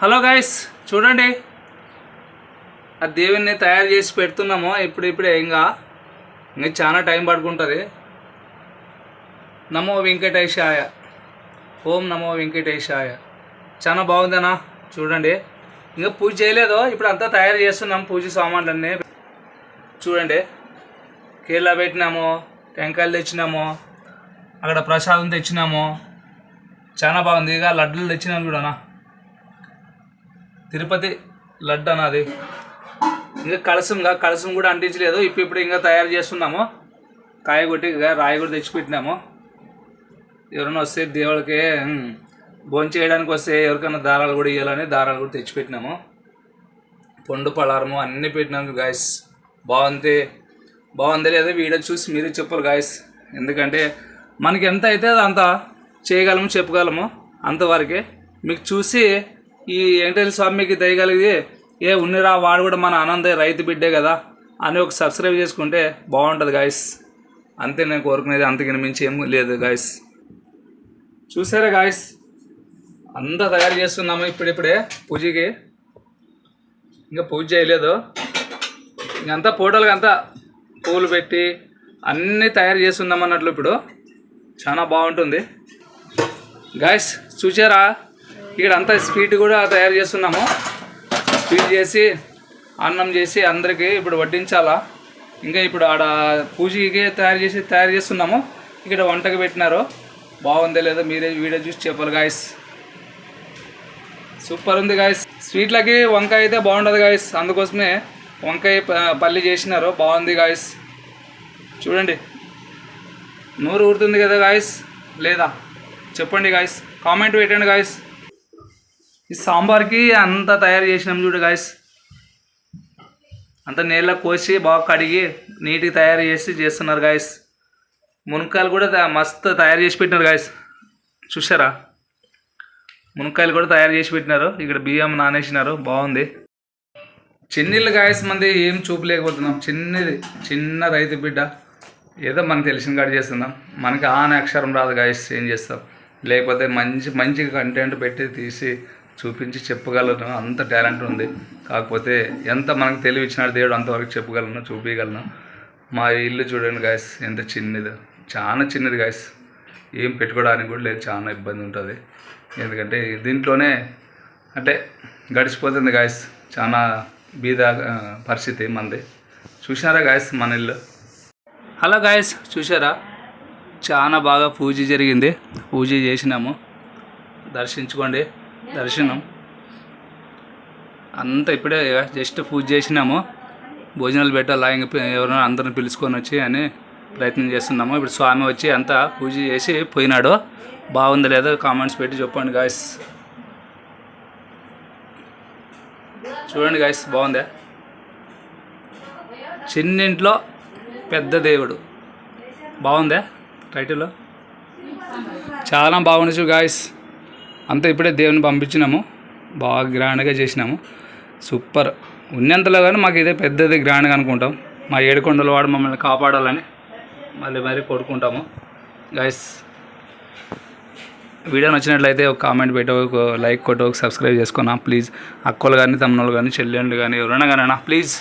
Hello guys చూడండి. ఆ దేవుని తయారు చేసి పెడుతున్నాము ఇప్పుడు ఇప్పుడే ఇంకా ఇంకా చాలా టైం పడుకుంటుంది. నమో వెంకటేశాయ. ఓం నమో వెంకటేశాయ. చాలా బాగుందనా చూడండి. ఇంకా పూజ చేయలేదు ఇప్పుడు అంతా తయారు చేస్తున్నాం పూజ సామాన్లన్నీ. చూడండి. కేరళ పెట్టినాము టెంకాయలు తెచ్చినాము అక్కడ ప్రసాదం తెచ్చినాము. చాలా బాగుంది. ఇక లడ్డూలు తెచ్చినాం చూడనా తిరుపతి లడ్డు అన్నది. ఇంకా కలసం కలసం కూడా అంటించలేదు. ఇప్పుడు ఇప్పుడు ఇంకా తయారు చేస్తున్నాము. కాయ కొట్టి రాయి కూడా తెచ్చిపెట్టినాము. ఎవరైనా వస్తే దేవుడికి భోజనం చేయడానికి వస్తే ఎవరికైనా దారాలు కూడా ఇవ్వాలని దారాలు కూడా తెచ్చిపెట్టినాము. పండు పలారము అన్నీ పెట్టినాము గాయస్ బాగుంది బాగుంది లేదా వీడియో చూసి మీరే చెప్పాలి గాయస్ ఎందుకంటే మనకి ఎంత అయితే అది అంత చేయగలము చెప్పగలము అంతవరకే. మీకు చూసి ఈ వెంకటేశ్వర స్వామికి దయగలిగి ఏ ఉన్నిరా వాడు కూడా మన ఆనందే రైతు బిడ్డే కదా అని ఒక సబ్స్క్రైబ్ చేసుకుంటే బాగుంటుంది గాయస్ అంతే నేను కోరుకునేది అంతకిని మించి ఏం లేదు గాయస్ చూసారా గాయస్ అంతా తయారు చేస్తున్నాము ఇప్పుడిప్పుడే పూజకి. ఇంకా పూజ చేయలేదు. ఇంకంతా ఫోటోలకు అంతా పూలు పెట్టి అన్నీ తయారు చేస్తున్నాం అన్నట్లు ఇప్పుడు. చాలా బాగుంటుంది. గాయస్ చూసారా? ఇక్కడ అంతా స్వీట్ కూడా తయారు చేస్తున్నాము. స్వీట్ చేసి అన్నం చేసి అందరికీ ఇప్పుడు వడ్డించాలా. ఇంకా ఇప్పుడు ఆడ పూజకి తయారు చేసి తయారు చేస్తున్నాము. ఇక్కడ వంటకి పెట్టినారు. బాగుందో లేదో మీరే వీడియో చూసి చెప్పాలి గాయస్ సూపర్ ఉంది గాయస్ స్వీట్లకి వంకాయ అయితే బాగుంటుంది గాయస్ అందుకోసమే వంకాయ పల్లి చేసినారు. బాగుంది గాయస్ చూడండి. నూరు ఊరుతుంది కదా గాయస్ లేదా? చెప్పండి గాయస్ కామెంట్ పెట్టండి గాయస్ ఈ సాంబార్కి అంతా తయారు చేసినాం చూడు గాయస్ అంతా నీళ్ళ కోసి బాగా కడిగి నీట్గా తయారు చేసి చేస్తున్నారు గాయస్ మునక్కాయలు కూడా మస్తు తయారు చేసి పెట్టినారు గాయస్ చూసారా మునక్కాయలు కూడా తయారు చేసి పెట్టినారు. ఇక్కడ బియ్యం నానేసినారు. బాగుంది. చిన్నీళ్ళు గాయస్ మంది ఏం చూపలేకపోతున్నాం. చిన్నది చిన్న రైతు బిడ్డ. ఏదో మనకు తెలిసిన కాడ చేస్తున్నాం. మనకి ఆన అక్షరం రాదు గాయస్ ఏం చేస్తాం? లేకపోతే మంచి మంచి కంటెంట్ పెట్టి తీసి చూపించి చెప్పగలను అంత టాలెంట్ ఉంది. కాకపోతే ఎంత మనకు తెలివి ఇచ్చినాడు దేవుడు అంతవరకు చెప్పగలను చూపించగలను మా ఇల్లు చూడండి గాయస్ ఎంత చిన్నది. చాలా చిన్నది గాయస్ ఏం పెట్టుకోవడానికి కూడా లేదు చాలా ఇబ్బంది ఉంటుంది. ఎందుకంటే దీంట్లోనే అంటే గడిచిపోతుంది గాయస్ చాలా బీద పరిస్థితి మంది చూసారా గాయస్ మన ఇల్లు? హలో గాయస్ చూసారా చాలా బాగా పూజ జరిగింది. పూజ చేసినాము. దర్శించుకోండి. దర్శనం. అంతా ఇప్పుడే జస్ట్ పూజ చేసినాము. భోజనాలు పెట్టాలా ఇంక ఎవరైనా అందరిని పిలుచుకొని వచ్చి అని ప్రయత్నం చేస్తున్నాము. ఇప్పుడు స్వామి వచ్చి అంతా పూజ చేసి పోయినాడు. బాగుంది లేదో కామెంట్స్ పెట్టి చెప్పండి గాయస్. చూడండి గాయస్ బాగుందా? చిన్నింట్లో పెద్ద దేవుడు. బాగుందా టైటిల్? చాలా బాగుంది గాయస్. అంతా ఇప్పుడే దేవుని పంపించినాము. బాగా గ్రాండ్గా చేసినాము. సూపర్ ఉన్నంతలో కానీ మాకు ఇదే పెద్దది గ్రాండ్గా అనుకుంటాం. మా ఏడుకొండల వాడు మమ్మల్ని కాపాడాలని మళ్ళీ మరీ కొడుకుంటాము గైస్ వీడియో నచ్చినట్లయితే ఒక కామెంట్ పెట్టో ఒక లైక్ కొట్టో ఒక సబ్స్క్రైబ్ చేసుకున్నా. ప్లీజ్ అక్కలు కానీ తమ్ముళ్ళు కానీ చెల్లెళ్ళు కానీ ఎవరైనా కానీ ప్లీజ్